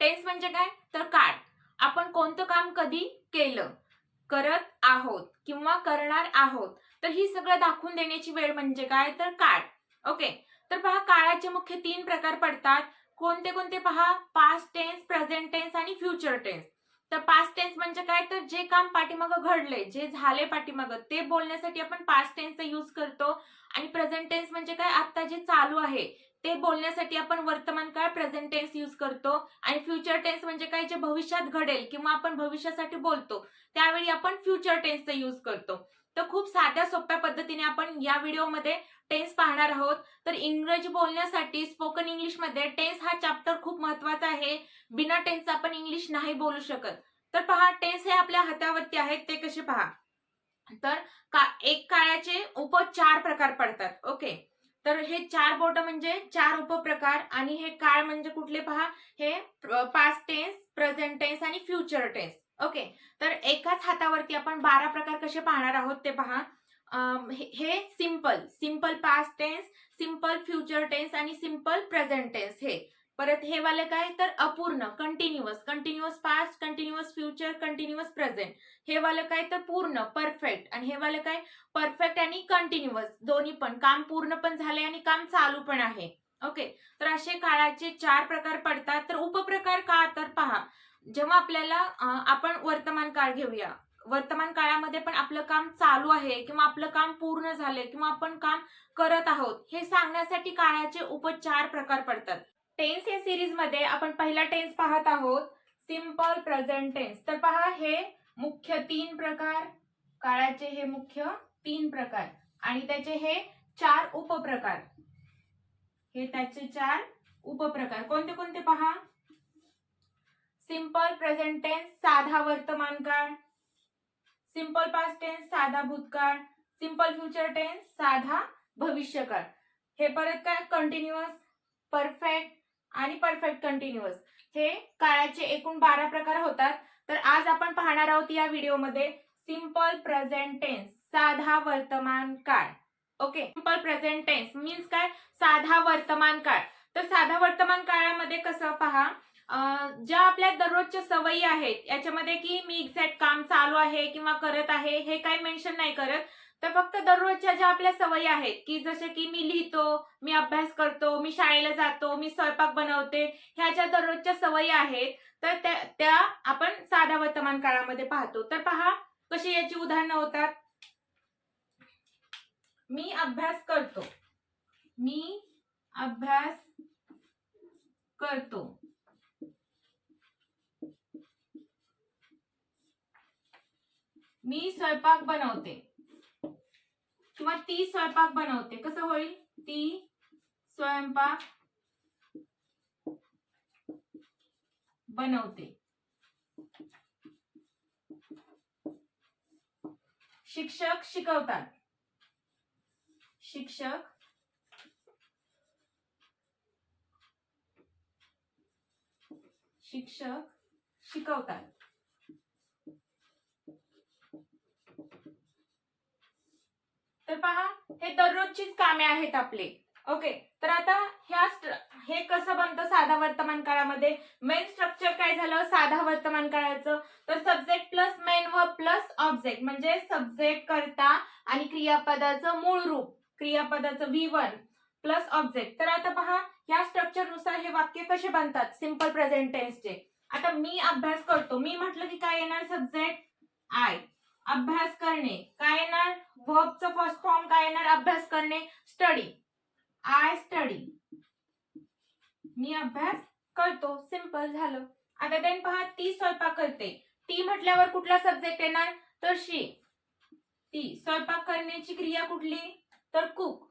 Tense म्हणजे काय? तर काळ आपण कोणतं काम कधी केलं? करत आहोत किंवा करणार आहोत. तर ही सगळं दाखवून देण्याची वेळ म्हणजे काय? तर काळ ओके? तर पहा काळाचे मुख्य तीन प्रकार पडतात. कोणते कोणते पहा? पास्ट टेन्स प्रेझेंट टेन्स आणि फ्युचर टेन्स तर पास्ट टेन्स म्हणजे काय? तर जे काम पाठीमागं घडले जे झाले पाठीमागं ते बोलण्यासाठी आपण पास्ट टेन्सचा यूज करतो. आणि प्रेझेंट टेन्स म्हणजे काय? आता जे चालू आहे ते बोलण्यासाठी आपण वर्तमान काळ प्रेझेंट टेन्स यूज करतो. आणि फ्युचर टेन्स म्हणजे काय? जे भविष्यात घडेल किंवा आपण भविष्यासाठी बोलतो त्यावेळी आपण फ्युचर टेन्सचा यूज करतो. तर खूप साध्या सोप्या पद्धतीने आपण या व्हिडिओमध्ये टेन्स पाहणार आहोत. तर इंग्रजी बोलण्यासाठी स्पोकन इंग्लिशमध्ये टेन्स हा चॅप्टर खूप महत्त्वाचा आहे. बिना टेन्स आपण इंग्लिश नाही बोलू शकत. तर पहा टेन्स हे आपल्या हातावरती आहेत ते कसे पहा? तर का एक काळाचे उप चार प्रकार पडतात. ओके? तर हे चार बोट म्हणजे चार उपप्रकार आणि हे काळ म्हणजे कुठले पहा? हे पास्ट टेन्स प्रेझेंट टेन्स आणि फ्युचर टेन्स ओके तर एकाच हातावरती आपण बारा प्रकार कसे पाहणार आहोत ते पहा. हे- हे simple simple past tense simple future tense आणि सिंपल प्रेझेंट टेन्स हे. परत हे वाले काय? तर अपूर्ण continuous continuous past continuous future continuous present हे वालं काय? तर पूर्ण परफेक्ट आणि हे वाले काय? परफेक्ट आणि कंटिन्युअस दोन्ही पण. काम पूर्ण पण झाले आणि काम चालू पण आहे. ओके तर असे काळाचे चार प्रकार पडतात. तर उपप्रकार का? तर पहा. जेव्हा आपल्याला आपण वर्तमान काळ घेऊया. वर्तमान काळामध्ये पण आपलं काम चालू आहे किंवा आपलं काम पूर्ण झालंय किंवा आपण काम करत आहोत हे सांगण्यासाठी काळाचे उपचार प्रकार पडतात. टेन्स या सिरीजमध्ये आपण पहिला टेन्स पाहत आहोत. सिंपल प्रेझेंट टेन्स तर पहा हे मुख्य तीन प्रकार काळाचे हे मुख्य तीन प्रकार आणि त्याचे हे चार उपप्रकार. हे त्याचे चार उपप्रकार. कोणते कोणते पहा? सिंपल प्रेझेंट टेन्स साधा वर्तमान काळ. सिंपल पास्ट टेन्स साधा भूतकाळ. सिंपल फ्युचर टेन्स साधा भविष्यकाळ. हे परत काय? कंटिन्युअस परफेक्ट आणि परफेक्ट कंटिन्युअस हे काळाचे एकूण बारा प्रकार होतात. तर आज आपण पाहणार आहोत या व्हिडिओमध्ये सिंपल प्रेझेंट टेन्स साधा वर्तमान काळ. Okay simple present tense means काय? साधा वर्तमान काळ. तर साधा वर्तमान काळामध्ये कसं पहा ज्या आपल्या दररोजच्या सवयी आहेत याच्यामध्ये की मी एक्झॅक्ट काम चालू आहे किंवा करत आहे हे काही मेन्शन नाही करत. तर फक्त दररोजच्या ज्या आपल्या सवयी आहेत की जसे की मी लिहितो मी अभ्यास करतो मी शाळेला जातो मी स्वयंपाक बनवते ह्या ज्या दररोजच्या सवयी आहेत तर त्या त्या आपण साध्या वर्तमान काळामध्ये पाहतो. तर पहा कशी याची उदाहरणं होतात. मी अभ्यास करतो. मी अभ्यास करतो. मी स्वयंपाक बनवते. किंवा ती स्वयंपाक बनवते. कसं होईल? ती स्वयंपाक बनवते. शिक्षक शिकवतात. शिक्षक शिक्षक शिकवतात. तर पहा हे दररोजचीच कामे आहेत आपले. ओके तर आता ह्या स्ट्र- हे कसं बनतं साधा वर्तमान काळामध्ये? मेन स्ट्रक्चर काय झालं? साधा वर्तमान काळाचं. तर सब्जेक्ट प्लस मेन व प्लस ऑब्जेक्ट म्हणजे सब्जेक्ट करता आणि क्रियापदाचं मूळ रूप क्रियापदाचं व्ही वन प्लस ऑब्जेक्ट तर आता पहा ह्या स्ट्रक्चरनुसार हे वाक्य कसे बनतात? सिंपल प्रेझेंट टेन्सचे आता मी अभ्यास करतो. मी म्हटलं की काय येणार? सब्जेक्ट आय अभ्यास करणे. काय येणार? वर्बचं फर्स्ट फॉर्म काय येणार? अभ्यास करणे. स्टडी आय स्टडी मी अभ्यास करतो. सिंपल झालं. आता देन पहा ती स्वयंपाक करते. ती म्हटल्यावर कुठला सब्जेक्ट येणार? तर शी ती स्वयंपाक करण्याची क्रिया कुठली? तर कुक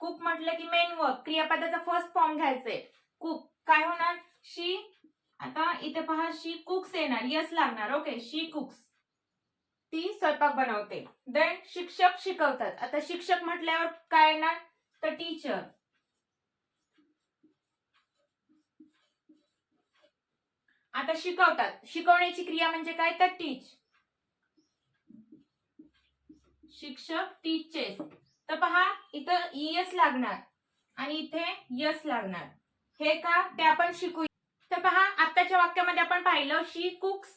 कुक म्हटलं की मेन वर्क क्रियापदाचा फर्स्ट फॉर्म घ्यायचंय. कुक काय होणार? शी आता इथे पहा शी कुक्स येणार. यस लागणार. ओके शी कुक्स ती स्वयंपाक बनवते. देन शिक्षक शिकवतात. आता शिक्षक म्हटल्यावर काय येणार? तर टीचर आता शिकवतात. शिकवण्याची क्रिया म्हणजे काय? तर टीच शिक्षक टीचेस तर पहा इथं ईएस लागणार आणि इथे यस लागणार. हे का? ते आपण शिकू तर पहा आत्ताच्या वाक्यामध्ये आपण पाहिलं शी कुक्स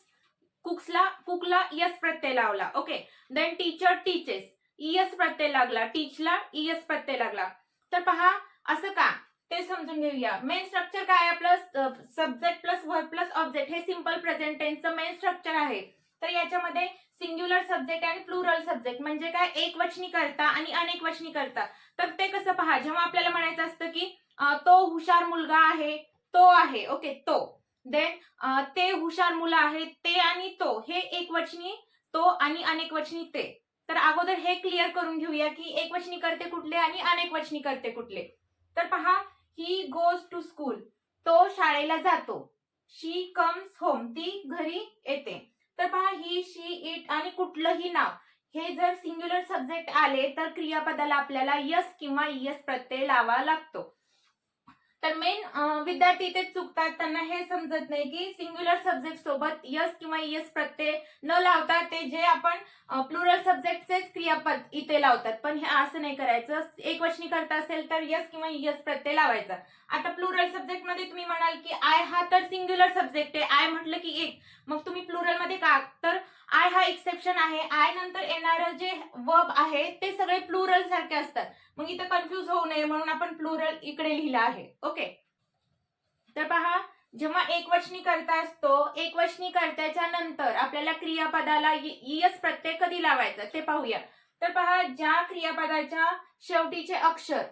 कुक्सला कुकला यस प्रत्यय लावला. Okay then teacher teaches E S प्रत्यय लागला. टीचला ईएस प्रत्यय लागला. तर पहा असं का? ते समजून घेऊया. मेन स्ट्रक्चर काय आपलं? Subject plus verb plus object हे सिंपल प्रेझेंट टेन्सचं मेन स्ट्रक्चर आहे. तर याच्यामध्ये सिंग्युलर सब्जेक्ट आणि प्लुरल सब्जेक्ट म्हणजे काय? एक वचनी करता आणि अनेक वचनी करता. तर ते कसं पहा? जेव्हा आपल्याला म्हणायचं असतं की तो हुशार मुलगा आहे तो आहे. ओके तो. देन ते हुशार मुलं आहेत ते आणि तो हे एक वचनी तो आणि अनेक वचनी ते. तर अगोदर हे क्लिअर करून घेऊया की एक वचनी करते कुठले आणि अनेक वचनी करते कुठले. तर पहा ही गोज टू स्कूल तो शाळेला जातो. शी कम्स होम ती घरी येते. तर पहा ही शी इट आणि कुठलंही नाव. हे जर सिंग्युलर सब्जेक्ट आले तर क्रियापदाला आपल्याला यस किंवा यस प्रत्यय लावा लागतो. विद्यार्थी इथे चुकतात त्यांना हे समजत नाही की सिंग्युलर सब्जेक्ट सोबत यस किंवा यस प्रत्यय न लावता ते जे आपण प्लुरल सब्जेक्टचेच क्रियापद इथे लावतात. पण हे असं नाही करायचं. एक वचनी करता असेल तर यस किंवा यस प्रत्यय लावायचा. आता प्लुरल सब्जेक्टमध्ये तुम्ही म्हणाल की आय हा तर सिंग्युलर सब्जेक्ट आहे. आय म्हटलं की एक. मग तुम्ही प्लुरलमध्ये का? तर आय हा एक्सेप्शन आहे. आय नंतर येणारं जे वर्ब आहे ते सगळे प्लुरल सारखे असतात. मग इथं कन्फ्युज होऊ नये म्हणून आपण प्लुरल इकडे लिहिलं आहे. ओके तर पहा जेव्हा एकवचनी करता असतो एकवचनी करत्याच्या नंतर आपल्याला क्रियापदाला इयस प्रत्यय कधी लावायचा ते पाहूया. तर पहा ज्या क्रियापदाच्या शेवटीचे अक्षर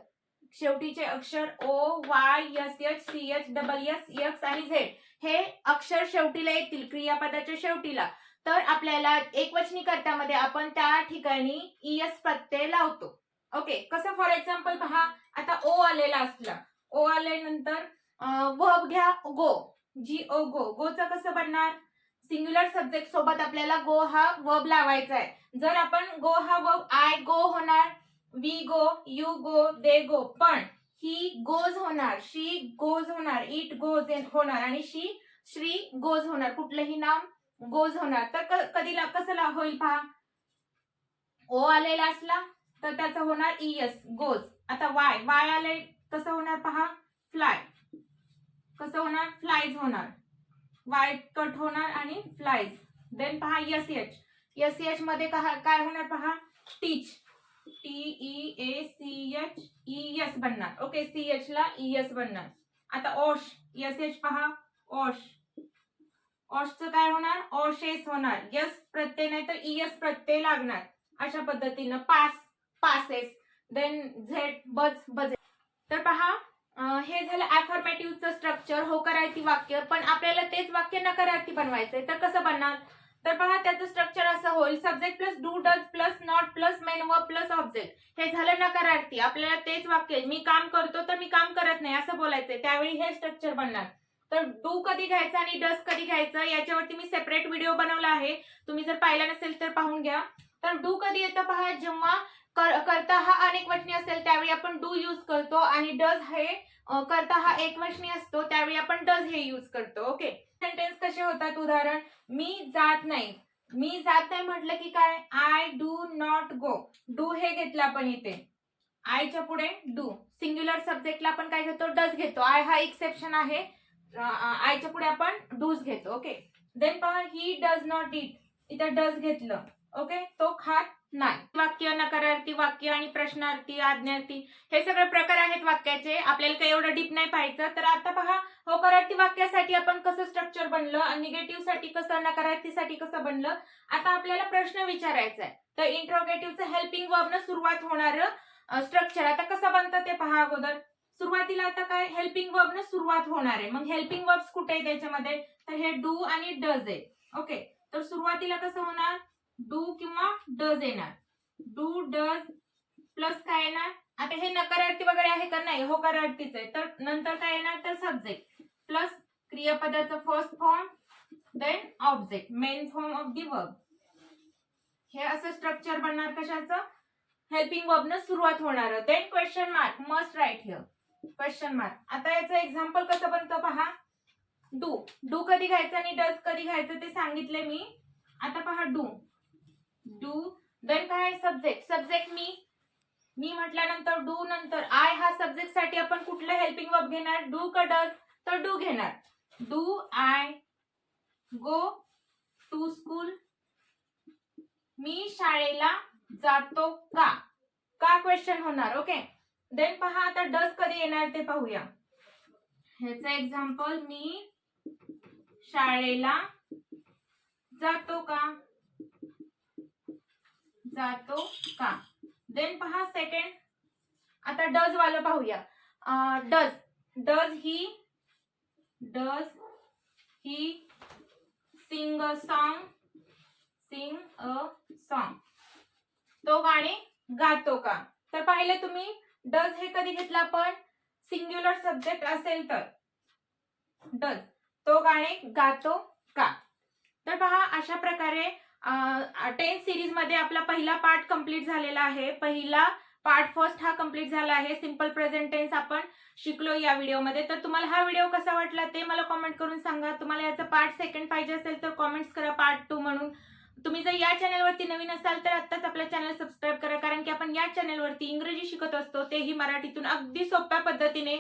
शेवटीचे अक्षर O Y S H C H double S X आणि झेड हे अक्षर शेवटीला येतील क्रियापदाच्या शेवटीला. तर आपल्याला एकवचनी कर्त्यामध्ये आपण त्या ठिकाणी इयस प्रत्यय लावतो. ओके कसं फॉर एक्झाम्पल पहा आता ओ आलेला असला. ओ आल्यानंतर वर्ब घ्या गो. जी ओ गो. गोचं कसं बनणार? सिंग्युलर सब्जेक्ट सोबत आपल्याला गो हा वर्ब लावायचा आहे. जर आपण गो हा वर्ब आय गो होणार वी गो यू गो दे गो. पण ही गोज होणार शी गोज होणार इट गोज होणार आणि शी श्री गोज होणार. कुठलंही नाम गोज होणार. तर क- कधी कसं होईल पहा? ओ आलेला असला तर त्याचं होणार इयस गोज. आता वाय वाय आले कसं होणार पहा? फ्लाय कसं होणार? फ्लायज होणार. वाईट कट होणार आणि फ्लायज देन पहा यस एच यस एच मध्ये काय होणार पहा? Teach T E A C H E S बनणार. ओके सी एच ला ई एस बनणार. आता ओश एस एच पहा. ओश ओशचं काय होणार? ओशेस होणार. यस प्रत्यय नाही तर ई एस प्रत्यय लागणार. अशा पद्धतीनं. पास पासेस देन झेड बज बजे तर पहा. हे झालं अफर्मेटिव्हचं स्ट्रक्चर होकारार्थी वाक्य. पण आपल्याला तेच वाक्य नकारार्थी बनवायचंय. तर कसं बनणार? तर पहा त्याचं स्ट्रक्चर असं होईल. Subject plus do does plus not plus main व प्लस ऑब्जेक्ट हे झालं नकारार्थी आपल्याला तेच वाक्य मी काम करतो तर मी काम करत नाही असं बोलायचंय. त्यावेळी हे स्ट्रक्चर बनणार. तर डू कधी घ्यायचं आणि डज कधी घ्यायचं याच्यावरती मी सेपरेट व्हिडिओ बनवला आहे. तुम्ही जर पाहिला नसेल तर पाहून घ्या. तर डू कधी येतं पहा जेव्हा कर- करता हा अनेक वचनी असेल आपण डू यूज करतो आणि डज हे करता हा एक वचनी असतो त्यावेळी आपण डज हे यूज करतो ओके सेंटेन्स कसे होतात? उदाहरण मी जात नाही. मी जात नाही म्हटलं की काय? I do not go do हे घेतलं आपण इथे. आयच्या पुढे डू सिंग्युलर सब्जेक्टला आपण काय घेतो? डज घेतो. आय हा एक्सेप्शन आहे. आयच्या पुढे आपण डूज घेतो ओके देन पहा ही डज नॉट इट इथं डज घेतलं ओके तो खात नाही. वाक्य नकारार्थी वाक्य आणि प्रश्नार्थी आज्ञार्थी हे सगळे प्रकार आहेत वाक्याचे. आपल्याला काही एवढं डीप नाही पाहायचं. तर आता पहा होकारार्थी वाक्यासाठी आपण कसं स्ट्रक्चर बनलं निगेटिव्हसाठी कसं नकारार्थीसाठी कसं बनलं? आता आपल्याला प्रश्न विचारायचा आहे तर इंट्रोगेटिव्हचं हेल्पिंग वर्बनं सुरुवात होणारं स्ट्रक्चर आता कसं बनतं ते पहा अगोदर. सुरुवातीला आता काय? हेल्पिंग वर्बनं सुरुवात होणार आहे. मग हेल्पिंग वर्ब्स कुठे आहे त्याच्यामध्ये तर हे डू आणि डज आहे. ओके तर सुरुवातीला कसं होणार? डू किंवा डज येणार. डू डज प्लस काय येणार? आता हे नकारार्थी वगैरे आहे का नाही? होकारार्थीच आहे. तर नंतर काय येणार? तर subject. Plus क्रियापदाचं first form then object. Main form of the verb. हे असं स्ट्रक्चर बनणार कशाचं? हेल्पिंग वर्बनं सुरुवात होणार. Then question mark must right here question mark आता याचं एक्झाम्पल कसं बनतं पहा? डू. डू कधी घ्यायचं आणि डज कधी घ्यायचं ते सांगितले मी. आता पहा डू. डू देन काय सब्जेक्ट सब्जेक्ट मी मी म्हटल्यानंतर डू नंतर आय हा सब्जेक्टसाठी आपण कुठलं हेल्पिंग वर्ब घेणार? डू का डज तर डू घेणार. Do I go to school मी शाळेला जातो का? का क्वेश्चन होणार? ओके देन पहा आता डस कधी येणार ते पाहूया. ह्याचं एक्झाम्पल मी शाळेला जातो का? जातो का? देन पहा सेकंड आता डज वालं पाहूया. Does does he does he sing a song sing a song तो गाणे गातो का? तर पाहिलं तुम्ही डज हे कधी घेतलं आपण? सिंग्युलर सब्जेक्ट असेल तर. डज तो गाणे गातो का? तर पहा अशा प्रकारे टेन सिरीजमध्ये आपला पहिला पार्ट कंप्लीट झालेला आहे. पहिला पार्ट फर्स्ट हा कंप्लीट झाला आहे. सिंपल प्रेझेंट टेन्स आपण शिकलो या व्हिडिओमध्ये तर तुम्हाला हा व्हिडिओ कसा वाटला ते मला कॉमेंट करून सांगा. तुम्हाला याचा पार्ट सेकंड पाहिजे असेल तर कॉमेंट्स करा पार्ट टू म्हणून. तुम्ही जर या चॅनलवरती नवीन असाल तर आत्ताच आपला चॅनल सबस्क्राईब करा. कारण की आपण या चॅनलवरती इंग्रजी शिकत असतो. तेही मराठीतून अगदी सोप्या पद्धतीने